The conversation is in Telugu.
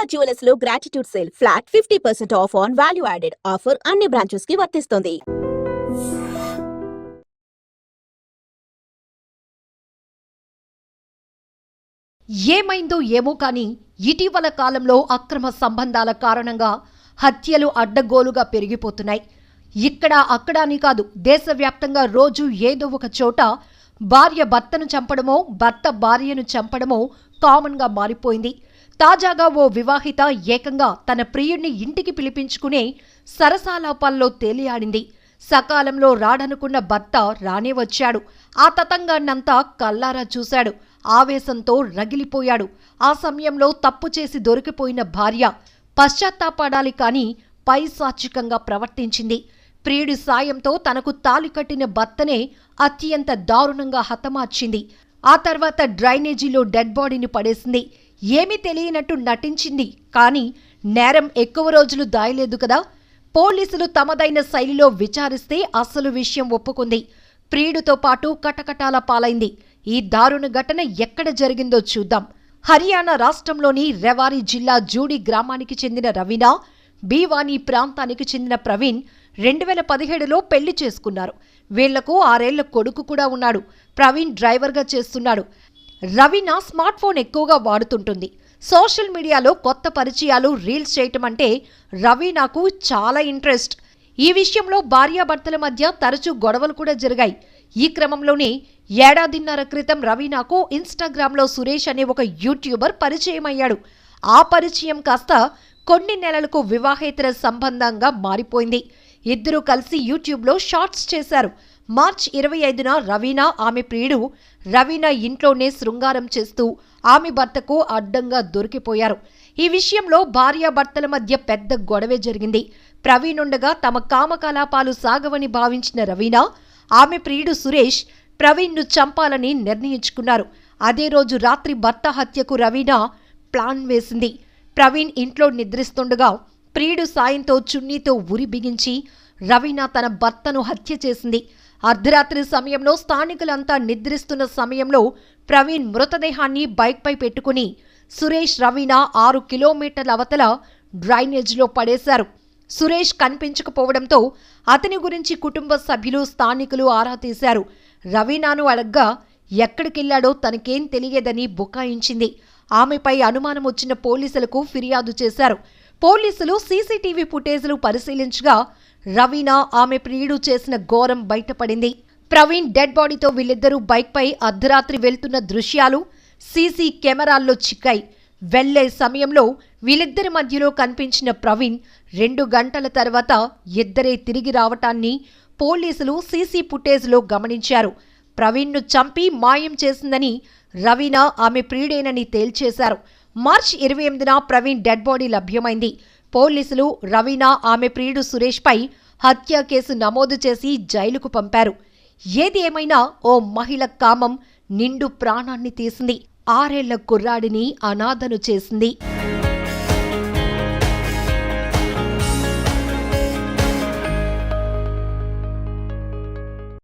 Sharada జ్యువెలర్స్లో gratitude sale flat fifty percent off on value added offer అన్ని బ్రాంచెస్కి వర్తిస్తుంది. ఏమైందో ఏమో కానీ ఇటీవల కాలంలో అక్రమ సంబంధాల కారణంగా హత్యలు అడ్డగోలుగా పెరిగిపోతున్నాయి. ఇక్కడ అక్కడ అని కాదు దేశవ్యాప్తంగా రోజు ఏదో ఒక చోట భార్య భర్తను చంపడమో భర్త భార్యను చంపడమో కామన్గా మారిపోయింది. తాజాగా ఓ వివాహిత ఏకంగా తన ప్రియుణ్ణి ఇంటికి పిలిపించుకునే సరసాలాపాల్లో తేలియాడింది. సకాలంలో రాడనుకున్న భర్త రానే వచ్చాడు. ఆ తతంగాన్నంతా కల్లారా చూశాడు. ఆవేశంతో రగిలిపోయాడు. ఆ సమయంలో తప్పు చేసి దొరికిపోయిన భార్య పశ్చాత్తాపడాలి కాని పైశాచికంగా ప్రవర్తించింది. ప్రియుడి సాయంతో తనకు తాలి కట్టిన భర్తనే అత్యంత దారుణంగా హతమార్చింది. ఆ తర్వాత డ్రైనేజీలో డెడ్ బాడీని పడేసింది. ఏమీ తెలియనట్టు నటించింది. కానీ నేరం ఎక్కువ రోజులు దాయలేదు కదా. పోలీసులు తమదైన శైలిలో విచారిస్తే అసలు విషయం ఒప్పుకుంది. ప్రియుడితో పాటు కటకటాల పాలైంది. ఈ దారుణ ఘటన ఎక్కడ జరిగిందో చూద్దాం. హర్యానా రాష్ట్రంలోని రెవారి జిల్లా జూడి గ్రామానికి చెందిన రవీనా బీవానీ ప్రాంతానికి చెందిన ప్రవీణ్ రెండు వేల పదిహేడులో పెళ్ళి చేసుకున్నారు. వీళ్ళకు ఆరేళ్ళ కొడుకు కూడా ఉన్నాడు. ప్రవీణ్ డ్రైవర్గా చేస్తున్నాడు. రవీనా స్మార్ట్ ఫోన్ ఎక్కువగా వాడుతుంటుంది. సోషల్ మీడియాలో కొత్త పరిచయాలు రీల్స్ చేయటం అంటే రవీనాకు చాలా ఇంట్రెస్ట్. ఈ విషయంలో భార్యాభర్తల మధ్య తరచూ గొడవలు కూడా జరిగాయి. ఈ క్రమంలోనే ఏడాదిన్నర క్రితం రవీనాకు ఇన్స్టాగ్రామ్లో సురేష్ అనే ఒక యూట్యూబర్ పరిచయం అయ్యాడు. ఆ పరిచయం కాస్త కొన్ని నెలలకు వివాహేతర సంబంధంగా మారిపోయింది. ఇద్దరూ కలిసి యూట్యూబ్లో షార్ట్స్ చేశారు. మార్చ్ ఇరవై ఐదున రవీనా ఆమె ప్రియుడు రవీనా ఇంట్లోనే శృంగారం చేస్తూ ఆమె భర్తకు అడ్డంగా దొరికిపోయారు. ఈ విషయంలో భార్యాభర్తల మధ్య పెద్ద గొడవే జరిగింది. ప్రవీణ్ ఉండగా తమ కామకలాపాలు సాగవని భావించిన రవీనా ఆమె ప్రియుడు సురేష్ ప్రవీణ్ను చంపాలని నిర్ణయించుకున్నారు. అదే రోజు రాత్రి భర్త హత్యకు రవీనా ప్లాన్ వేసింది. ప్రవీణ్ ఇంట్లో నిద్రిస్తుండగా ప్రియుడు సాయంతో చున్నీతో ఉరి బిగించి రవీనా తన భర్తను హత్య చేసింది. అర్ధరాత్రి సమయంలో స్థానికులంతా నిద్రిస్తున్న సమయంలో ప్రవీణ్ మృతదేహాన్ని బైక్పై పెట్టుకుని సురేష్ రవీనా ఆరు కిలోమీటర్ల అవతల డ్రైనేజ్లో పడేశారు. సురేష్ కనిపించకపోవడంతో అతని గురించి కుటుంబ సభ్యులు స్థానికులు ఆరా తీశారు. రవీనాను అడగ్గా ఎక్కడికెళ్ళాడో తనకేం తెలియదని బుకాయించింది. ఆమెపై అనుమానం వచ్చిన పోలీసులకు ఫిర్యాదు చేశారు. పోలీసులు సీసీటీవీ ఫుటేజ్లు పరిశీలించగా రవీనా ఆమె ప్రియుడు చేసిన ఘోరం బయటపడింది. ప్రవీణ్ డెడ్ బాడీతో వీళ్ళిద్దరూ బైక్పై అర్ధరాత్రి వెళ్తున్న దృశ్యాలు సీసీ కెమెరాల్లో చిక్కాయి. వెళ్ళే సమయంలో వీళ్ళిద్దరి మధ్యలో కనిపించిన ప్రవీణ్ రెండు గంటల తర్వాత ఇద్దరే తిరిగి రావటాన్ని పోలీసులు సీసీ ఫుటేజ్లో గమనించారు. ప్రవీణ్ను చంపి మాయం చేసిందని రవీనా ఆమె ప్రియుడేనని తేల్చేశారు. మార్చి ఇరవై ఎనిమిదిన ప్రవీణ్ డెడ్ బాడీ లభ్యమైంది. పోలీసులు రవీనా ఆమె ప్రియుడు సురేష్పై హత్య కేసు నమోదు చేసి జైలుకు పంపారు. ఏది ఏమైనా ఓ మహిళ కామం నిండు ప్రాణాన్ని తీసింది. ఆరేళ్ళ కుర్రాడిని అనాథను చేసింది.